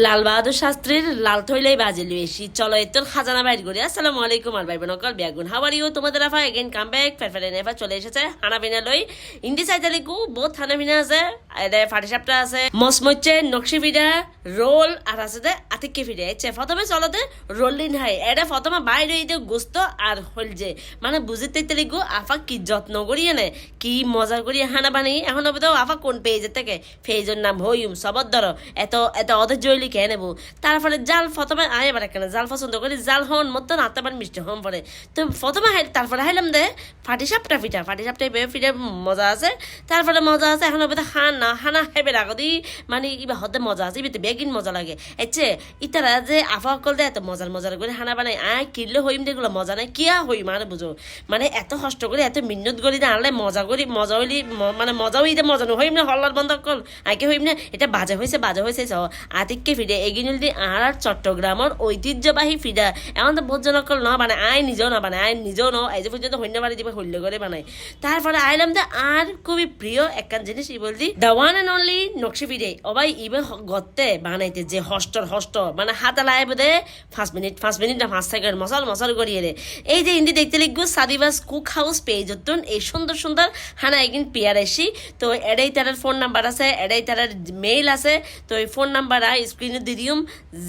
লাল বাহাদুর শাস্ত্রীর লাল থইলাই বাজে বেশি। চলো এতর খাজানা বাইর করি। আসসালামু আলাইকুম আর ভাই বোন অকল, বিয়াগুন। হাওয়ার ইউ তোমাদের আফা এগেন কাম ব্যাক ফেরফেরে নেফা চলে এসেছে। হানা বিনা লই। ইন্দি সাইজালিকু বহুত হানা বিনা আছে। ফাটি সাপটা আছে। মসমচ্ছে নকশি ফিডা রোল আর দে আতিকে ফিডে এচ্ছে প্রথমে চলতে রোলিন হাই এটা প্রথমে বাইরে ইতে গোস্ত আর হল যে মানে বুঝিতে লিখু আফা কি যত্ন করিয়ে নে কি মজা করিয়ে হানা বানি এখন অবধি আফা কোন পেজের থেকে পেজের নাম হইম সবর ধরো এত এত অধৈর্য হইলি খেয়ে নেব? তারপরে জাল প্রথমে আয় এবার কেন জাল পছন্দ করি, জাল হন মতন আত্মা পান মিষ্টি হন পরে। তো প্রথমে তারপরে হাইলাম দে, ফাটি সাপটা পিঠা ফাটি সাপটা ফিরে মজা আছে। তারপরে মজা আছে। এখন অবধি হান না হানা হেবে রাখো দি মানে ইবা হতে মজা আছে ইবিতে বেগিন মজা লাগে। এচ্ছে ইতারা যে আফা অকল দে এত মজার মজার করে হানা বানাই আয় কিনলে হইম দেখল মজা নাই, কিয়া হই মানে বুঝো। মানে এত কষ্ট করে, এত মিন্নত করি না আনলে মজা করি, মজা হইলি মানে মজা হইতে মজা নয় হইম না হল্লার বন্ধ কল আগে হইম না, এটা বাজে হয়েছে বাজে হয়েছে চ। আতিককে ফিরে এগিনুল দি আর আর চট্টগ্রামের ঐতিহ্যবাহী ফিডা এমন তো বহুত জনকল ন মানে আই নিজেও না বানায়, আই নিজেও ন, এই যে পর্যন্ত হইন্য বাড়ি দিবে হইলে করে বানাই তারপরে আইলাম যে আর খুবই প্রিয় একখান জিনিস, ই বলছি দ্য ওয়ান অ্যান্ড অনলি নকশি ফিডে অবাই ইবে হ- গত্তে বানাইতে যে হস্টর হস্ট মানে হাতে লাই বোধে পাঁচ মিনিট পাঁচ মিনিট না, পাঁচ সেকেন্ড মশাল মশাল করিয়ে রে এই যে হিন্দি দেখতে লিখব, সাদিবাস কুক হাউস পেজ হতুন এই সুন্দর সুন্দর হানা একদিন পেয়ার এসি তো এডাই তার ফোন নাম্বার আছে, এডাই তার মেইল আছে। তো এই ফোন নাম্বার স্ক্রিনে দি দিম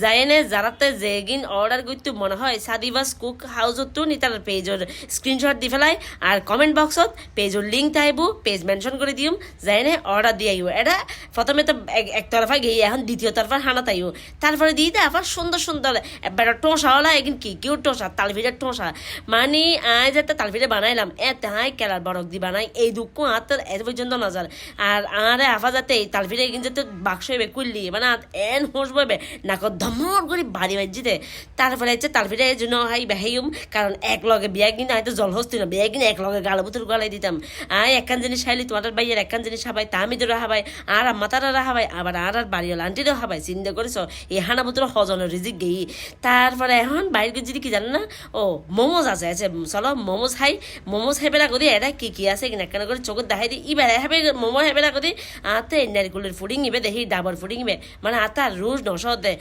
যায়নে যারাতে যে এগিন অর্ডার করতে মনে হয়, সাদিবাস কুক হাউস হতুন ই তার পেজর স্ক্রিনশট দি ফেলাই, আর কমেন্ট বক্সত পেজর লিঙ্ক থাইব পেজ মেনশন করে দিম যায়নে অর্ডার দিয়ে এটা প্রথমে তো এক একতরফা গিয়ে, এখন দ্বিতীয় তরফা হানা তাইও। তারপরে দিয়ে দেয় আবার সুন্দর সুন্দর এবার টোসা এগিন কি কেউ টোসা, তালভিরের টোসা। মানে আয় যাতে তালভিরে বানাইলাম এ তাই কেলার বরক দি বানাই, এই দুঃখ হাতের এত পর্যন্ত নজর। আর আরে আফা যাতে এই এগিন যাতে বাক্স হইবে কুললি মানে এন হোস বইবে নাকো ধমর করে বাড়ি বাজিতে তারপরে হচ্ছে তালভিরে এই জন্য হাই বেহাইম কারণ এক লগে বিয়া কিনা হয়তো জল হস্তি না, বিয়া কিনা এক লগে গাল বুতুর গলাই দিতাম। আয় একখান জিনিস খাইলি, তোমাদের বাইয়ের একখান জিনিস হাবাই তামিদেরও হাবাই আর মাতারা হাবাই আবার আর আর বাড়িওয়াল আন্টিরও হাবাই চিন্তা করেছ? এই হানা বুতুর হজনের রিজিক গেই তারপরে এখন বাইরে যদি কি জানে না ও মোমোজ আছে আছে, চলো, মোমোজ খাই মোমোজ খাই বেলা করি এটা কি কি আছে কিনা কেন করে চোখত দেখাই দি ইবে হেবে মোমো হেবে বেলা করি আতে নারিকলের ফুডিং ইবে দেখি ডাবর ফুডিং ইবে মানে আতা রোজ নশ দে।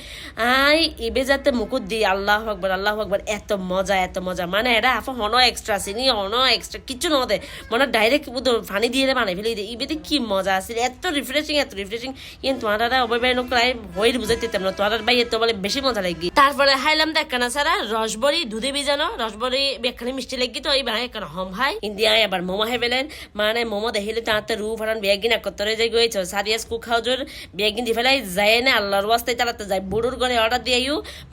আই, ইবে যাতে মুকুট দি, আল্লাহ আকবর আল্লাহ আকবর এত মজা এত মজা মানে এটা আফা হন এক্সট্রা চিনি হন এক্সট্রা কিছু ন দে। মানে ডাইরেক্ট পানি দিয়ে বানাই ফেলে দিয়ে, ইবেতে কি মজা আছে এত রিফ্রেশিং এত রিফ্রেশিং কিন্তু তোমার অবয় নকলাই হয়ে বুঝাইতে না। তোমার ভাই এত বলে বেশি মজা লাগি। তারপরে হাইলাম দেখ কেনা সারা রসবরি দুধে ভিজানো রসবরি বেখানি মিষ্টি লাগি তো, এই ভাই কেন হম ভাই। ইন্ডিয়া এবার মোমো হাই ফেলেন। মানে মোমো দেখিলে তাতে রু ফারান বেগিন একত্তরে যাই গিয়েছে সারিয়াস কুক হাউজের বেগিন দি ফেলাই যায় না, আল্লাহর ওয়াস্তায় তারাতে যায় বুড়ুর ঘরে অর্ডার দিয়ে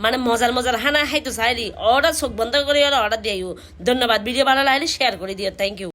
মানে মজার মজার হানা হাইতো চাইলি অর্ডার চোখ বন্ধ করে অর্ডার দিয়ে ধন্যবাদ ভিডিও ভালো লাগলে শেয়ার করে দিও। Thank you